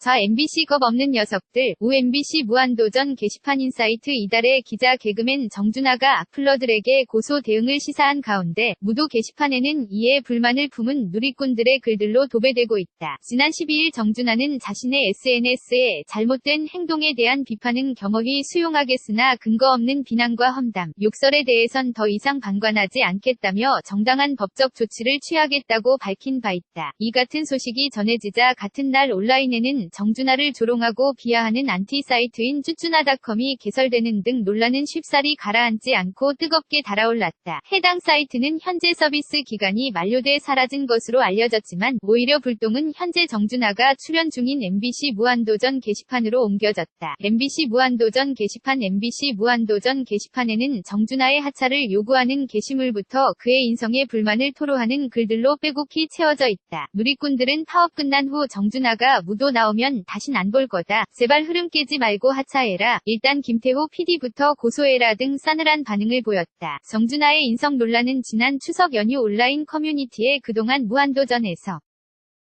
자 MBC 겁 없는 녀석들, 우 MBC 무한도전 게시판 인사이트 이달의 기자 개그맨 정준하가 악플러들에게 고소 대응을 시사한 가운데 무도 게시판에는 이에 불만을 품은 누리꾼들의 글들로 도배되고 있다. 지난 12일 정준하는 자신의 SNS에 잘못된 행동에 대한 비판은 겸허히 수용하겠으나 근거 없는 비난과 험담, 욕설에 대해선 더 이상 방관하지 않겠다며 정당한 법적 조치를 취하겠다고 밝힌 바 있다. 이 같은 소식이 전해지자 같은 날 온라인에는 정준하를 조롱하고 비하하는 안티 사이트인 쭈쭈나닷컴이 개설되는 등 논란은 쉽사리 가라앉지 않고 뜨겁게 달아올랐다. 해당 사이트는 현재 서비스 기간이 만료돼 사라진 것으로 알려졌지만 오히려 불똥은 현재 정준하가 출연 중인 MBC 무한도전 게시판으로 옮겨졌다. MBC 무한도전 게시판 MBC 무한도전 게시판에는 정준하의 하차를 요구하는 게시물부터 그의 인성에 불만을 토로하는 글들로 빼곡히 채워져 있다. 누리꾼들은 파업 끝난 후 정준하가 무도 나오 면 다신 안 볼 거다. 제발 흐름 깨지 말고 하차해라. 일단 김태호 PD부터 고소해라 등 싸늘한 반응을 보였다. 정준하의 인성 논란은 지난 추석 연휴 온라인 커뮤니티에 그동안 무한도전에서